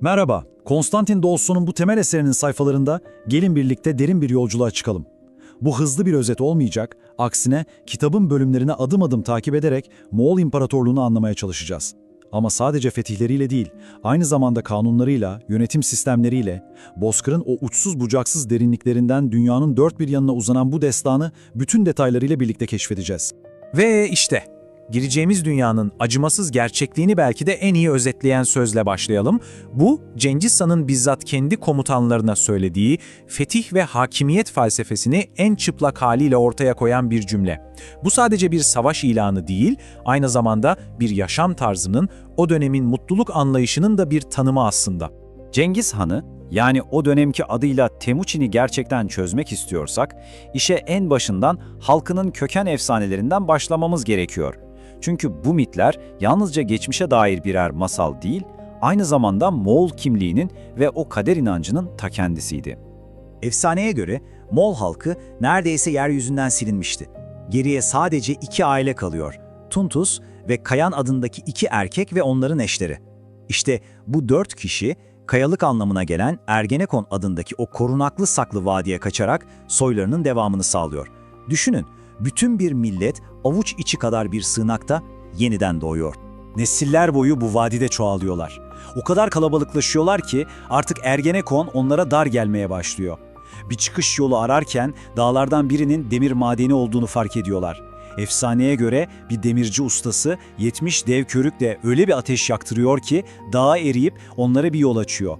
Merhaba, Konstantin Dolsto'nun bu temel eserinin sayfalarında gelin birlikte derin bir yolculuğa çıkalım. Bu hızlı bir özet olmayacak, aksine kitabın bölümlerini adım adım takip ederek Moğol İmparatorluğunu anlamaya çalışacağız. Ama sadece fetihleriyle değil, aynı zamanda kanunlarıyla, yönetim sistemleriyle, Bozkır'ın o uçsuz bucaksız derinliklerinden dünyanın dört bir yanına uzanan bu destanı bütün detaylarıyla birlikte keşfedeceğiz. Ve işte, gireceğimiz dünyanın acımasız gerçekliğini belki de en iyi özetleyen sözle başlayalım. Bu, Cengiz Han'ın bizzat kendi komutanlarına söylediği fetih ve hakimiyet felsefesini en çıplak haliyle ortaya koyan bir cümle. Bu sadece bir savaş ilanı değil, aynı zamanda bir yaşam tarzının, o dönemin mutluluk anlayışının da bir tanımı aslında. Cengiz Han'ı, yani o dönemki adıyla Temuçin'i gerçekten çözmek istiyorsak, işe en başından halkının köken efsanelerinden başlamamız gerekiyor. Çünkü bu mitler yalnızca geçmişe dair birer masal değil, aynı zamanda Moğol kimliğinin ve o kader inancının ta kendisiydi. Efsaneye göre Moğol halkı neredeyse yeryüzünden silinmişti. Geriye sadece iki aile kalıyor. Tuntus ve Kayan adındaki iki erkek ve onların eşleri. İşte bu dört kişi kayalık anlamına gelen Ergenekon adındaki o korunaklı saklı vadiye kaçarak soylarının devamını sağlıyor. Düşünün, bütün bir millet avuç içi kadar bir sığınakta yeniden doğuyor. Nesiller boyu bu vadide çoğalıyorlar. O kadar kalabalıklaşıyorlar ki artık Ergenekon onlara dar gelmeye başlıyor. Bir çıkış yolu ararken dağlardan birinin demir madeni olduğunu fark ediyorlar. Efsaneye göre bir demirci ustası 70 dev körükle öyle bir ateş yaktırıyor ki dağa eriyip onlara bir yol açıyor.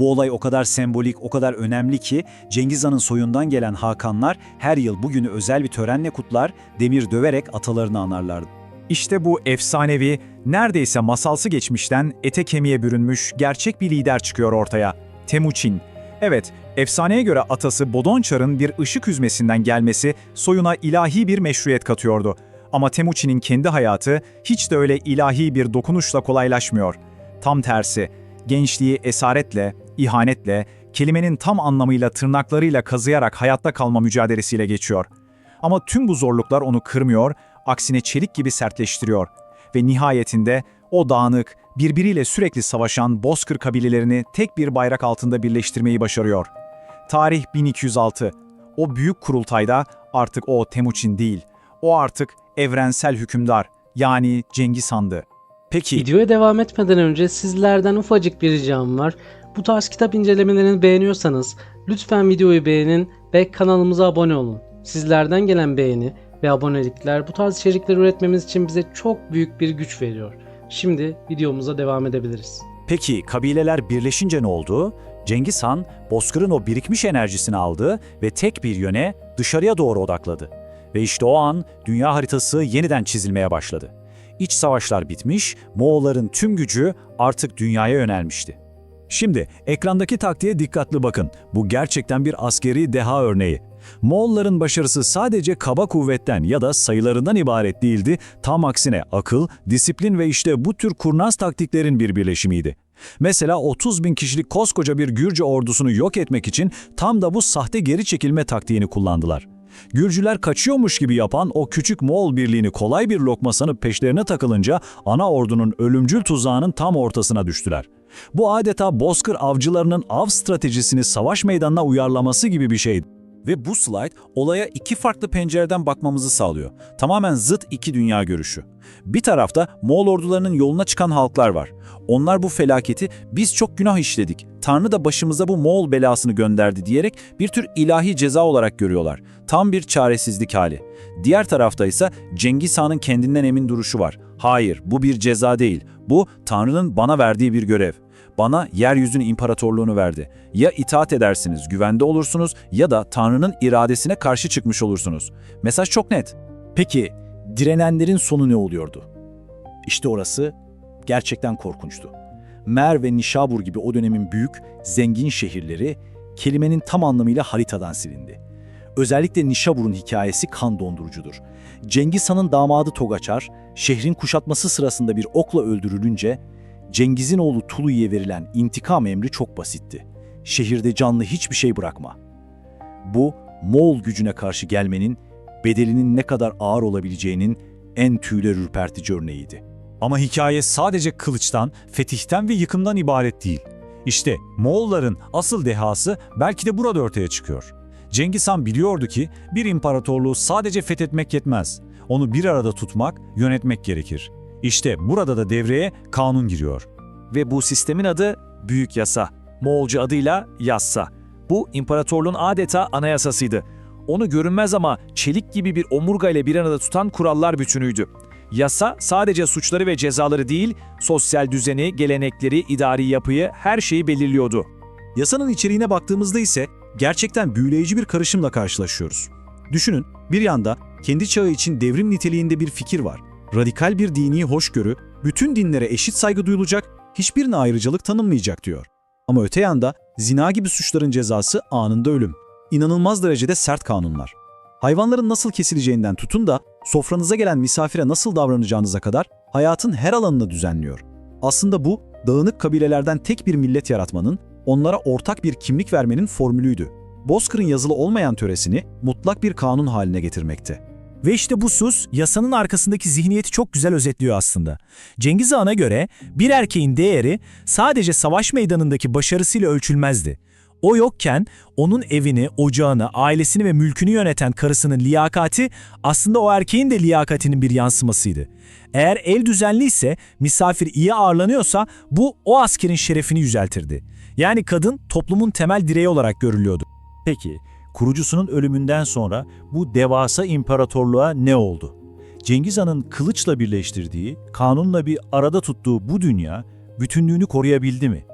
Bu olay o kadar sembolik, o kadar önemli ki Cengiz Han'ın soyundan gelen Hakanlar her yıl bugünü özel bir törenle kutlar, demir döverek atalarını anarlardı. İşte bu efsanevi, neredeyse masalsı geçmişten ete kemiğe bürünmüş gerçek bir lider çıkıyor ortaya. Temuçin. Evet, efsaneye göre atası Bodonçar'ın bir ışık hüzmesinden gelmesi soyuna ilahi bir meşruiyet katıyordu. Ama Temuçin'in kendi hayatı hiç de öyle ilahi bir dokunuşla kolaylaşmıyor. Tam tersi, gençliği esaretle, ihanetle, kelimenin tam anlamıyla tırnaklarıyla kazıyarak hayatta kalma mücadelesiyle geçiyor. Ama tüm bu zorluklar onu kırmıyor, aksine çelik gibi sertleştiriyor. Ve nihayetinde o dağınık, birbiriyle sürekli savaşan Bozkır kabilelerini tek bir bayrak altında birleştirmeyi başarıyor. Tarih 1206. O büyük kurultayda artık o Temuçin değil, o artık evrensel hükümdar, yani Cengiz Han'dı. Peki Videoya devam etmeden önce sizlerden ufacık bir ricam var. Bu tarz kitap incelemelerini beğeniyorsanız lütfen videoyu beğenin ve kanalımıza abone olun. Sizlerden gelen beğeni ve abonelikler bu tarz içerikler üretmemiz için bize çok büyük bir güç veriyor. Şimdi videomuza devam edebiliriz. Peki kabileler birleşince ne oldu? Cengiz Han, Bozkır'ın o birikmiş enerjisini aldı ve tek bir yöne dışarıya doğru odakladı. Ve işte o an dünya haritası yeniden çizilmeye başladı. İç savaşlar bitmiş, Moğolların tüm gücü artık dünyaya yönelmişti. Şimdi ekrandaki taktiğe dikkatli bakın. Bu gerçekten bir askeri deha örneği. Moğolların başarısı sadece kaba kuvvetten ya da sayılarından ibaret değildi, tam aksine akıl, disiplin ve işte bu tür kurnaz taktiklerin bir birleşimiydi. Mesela 30 bin kişilik koskoca bir Gürcü ordusunu yok etmek için tam da bu sahte geri çekilme taktiğini kullandılar. Gürcüler kaçıyormuş gibi yapan o küçük Moğol birliğini kolay bir lokma sanıp peşlerine takılınca ana ordunun ölümcül tuzağının tam ortasına düştüler. Bu adeta bozkır avcılarının av stratejisini savaş meydanına uyarlaması gibi bir şeydi. Ve bu slide olaya iki farklı pencereden bakmamızı sağlıyor. Tamamen zıt iki dünya görüşü. Bir tarafta Moğol ordularının yoluna çıkan halklar var. Onlar bu felaketi biz çok günah işledik, Tanrı da başımıza bu Moğol belasını gönderdi diyerek bir tür ilahi ceza olarak görüyorlar. Tam bir çaresizlik hali. Diğer tarafta ise Cengiz Han'ın kendinden emin duruşu var. Hayır, bu bir ceza değil. Bu Tanrı'nın bana verdiği bir görev. Bana yeryüzünün imparatorluğunu verdi. Ya itaat edersiniz, güvende olursunuz ya da Tanrı'nın iradesine karşı çıkmış olursunuz. Mesaj çok net. Peki, direnenlerin sonu ne oluyordu? İşte orası gerçekten korkunçtu. Mer ve Nişabur gibi o dönemin büyük, zengin şehirleri kelimenin tam anlamıyla haritadan silindi. Özellikle Nişabur'un hikayesi kan dondurucudur. Cengiz Han'ın damadı Togaçar, şehrin kuşatması sırasında bir okla öldürülünce Cengiz'in oğlu Tulu'ya verilen intikam emri çok basitti. Şehirde canlı hiçbir şey bırakma. Bu, Moğol gücüne karşı gelmenin bedelinin ne kadar ağır olabileceğinin en tüyler ürpertici örneğiydi. Ama hikaye sadece kılıçtan, fetihten ve yıkımdan ibaret değil. İşte Moğolların asıl dehası belki de burada ortaya çıkıyor. Cengiz Han biliyordu ki bir imparatorluğu sadece fethetmek yetmez. Onu bir arada tutmak, yönetmek gerekir. İşte burada da devreye kanun giriyor. Ve bu sistemin adı Büyük Yasa. Moğolca adıyla Yassa. Bu imparatorluğun adeta anayasasıydı. Onu görünmez ama çelik gibi bir omurga ile bir arada tutan kurallar bütünüydü. Yasa sadece suçları ve cezaları değil, sosyal düzeni, gelenekleri, idari yapıyı, her şeyi belirliyordu. Yasanın içeriğine baktığımızda ise gerçekten büyüleyici bir karışımla karşılaşıyoruz. Düşünün, bir yanda kendi çağı için devrim niteliğinde bir fikir var. Radikal bir dini hoşgörü, bütün dinlere eşit saygı duyulacak, hiçbirine ayrıcalık tanınmayacak diyor. Ama öte yanda zina gibi suçların cezası anında ölüm. İnanılmaz derecede sert kanunlar. Hayvanların nasıl kesileceğinden tutun da sofranıza gelen misafire nasıl davranacağınıza kadar hayatın her alanını düzenliyor. Aslında bu dağınık kabilelerden tek bir millet yaratmanın, onlara ortak bir kimlik vermenin formülüydü. Bozkır'ın yazılı olmayan töresini mutlak bir kanun haline getirmekte. Ve işte bu sus yasanın arkasındaki zihniyeti çok güzel özetliyor aslında. Cengiz Han'a göre bir erkeğin değeri sadece savaş meydanındaki başarısıyla ölçülmezdi. O yokken onun evini, ocağını, ailesini ve mülkünü yöneten karısının liyakati aslında o erkeğin de liyakatinin bir yansımasıydı. Eğer el düzenliyse, misafir iyi ağırlanıyorsa bu o askerin şerefini yüceltirdi. Yani kadın toplumun temel direği olarak görülüyordu. Peki, kurucusunun ölümünden sonra bu devasa imparatorluğa ne oldu? Cengiz Han'ın kılıçla birleştirdiği, kanunla bir arada tuttuğu bu dünya bütünlüğünü koruyabildi mi?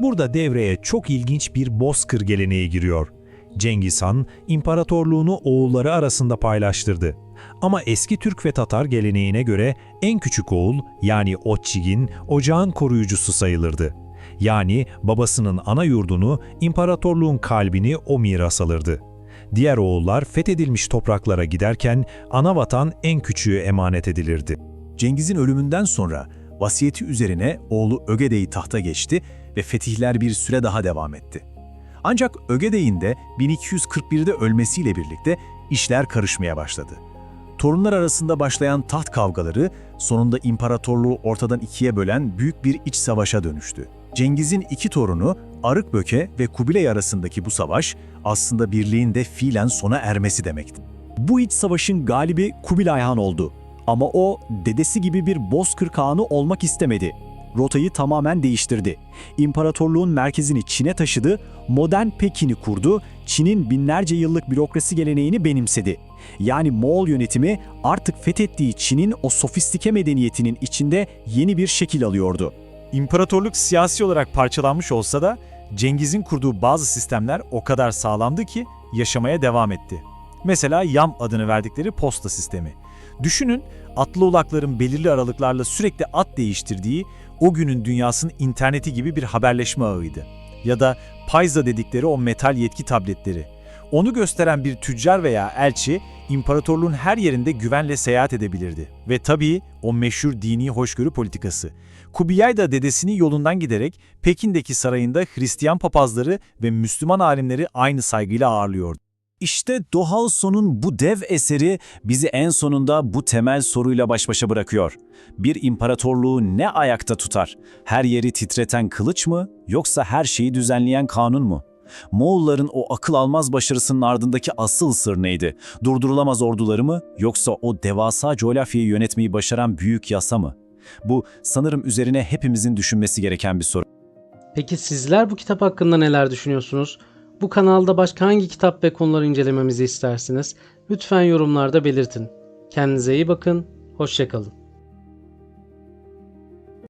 Burada devreye çok ilginç bir bozkır geleneği giriyor. Cengiz Han, imparatorluğunu oğulları arasında paylaştırdı. Ama eski Türk ve Tatar geleneğine göre en küçük oğul yani Otçigin ocağın koruyucusu sayılırdı. Yani babasının ana yurdunu, imparatorluğun kalbini o miras alırdı. Diğer oğullar fethedilmiş topraklara giderken ana vatan en küçüğü emanet edilirdi. Cengiz'in ölümünden sonra vasiyeti üzerine oğlu Ögedey tahta geçti ve fetihler bir süre daha devam etti. Ancak Ögedey'in de 1241'de ölmesiyle birlikte işler karışmaya başladı. Torunlar arasında başlayan taht kavgaları sonunda imparatorluğu ortadan ikiye bölen büyük bir iç savaşa dönüştü. Cengiz'in iki torunu Arıkböke ve Kubilay arasındaki bu savaş aslında birliğin de fiilen sona ermesi demekti. Bu iç savaşın galibi Kubilay Han oldu. Ama o dedesi gibi bir Bozkır Kağan'ı olmak istemedi. Rotayı tamamen değiştirdi. İmparatorluğun merkezini Çin'e taşıdı, modern Pekin'i kurdu, Çin'in binlerce yıllık bürokrasi geleneğini benimsedi. Yani Moğol yönetimi artık fethettiği Çin'in o sofistike medeniyetinin içinde yeni bir şekil alıyordu. İmparatorluk siyasi olarak parçalanmış olsa da Cengiz'in kurduğu bazı sistemler o kadar sağlamdı ki yaşamaya devam etti. Mesela Yam adını verdikleri posta sistemi. Düşünün atlı ulakların belirli aralıklarla sürekli at değiştirdiği o günün dünyasının interneti gibi bir haberleşme ağıydı. Ya da Payza dedikleri o metal yetki tabletleri. Onu gösteren bir tüccar veya elçi imparatorluğun her yerinde güvenle seyahat edebilirdi. Ve tabii o meşhur dini hoşgörü politikası. Kubilay da dedesinin yolundan giderek Pekin'deki sarayında Hristiyan papazları ve Müslüman alimleri aynı saygıyla ağırlıyordu. İşte doğal sonun bu dev eseri bizi en sonunda bu temel soruyla baş başa bırakıyor. Bir imparatorluğu ne ayakta tutar? Her yeri titreten kılıç mı yoksa her şeyi düzenleyen kanun mu? Moğolların o akıl almaz başarısının ardındaki asıl sır neydi? Durdurulamaz orduları mı yoksa o devasa coğrafyayı yönetmeyi başaran büyük yasa mı? Bu sanırım üzerine hepimizin düşünmesi gereken bir soru. Peki sizler bu kitap hakkında neler düşünüyorsunuz? Bu kanalda başka hangi kitap ve konuları incelememizi istersiniz? Lütfen yorumlarda belirtin. Kendinize iyi bakın, hoşçakalın.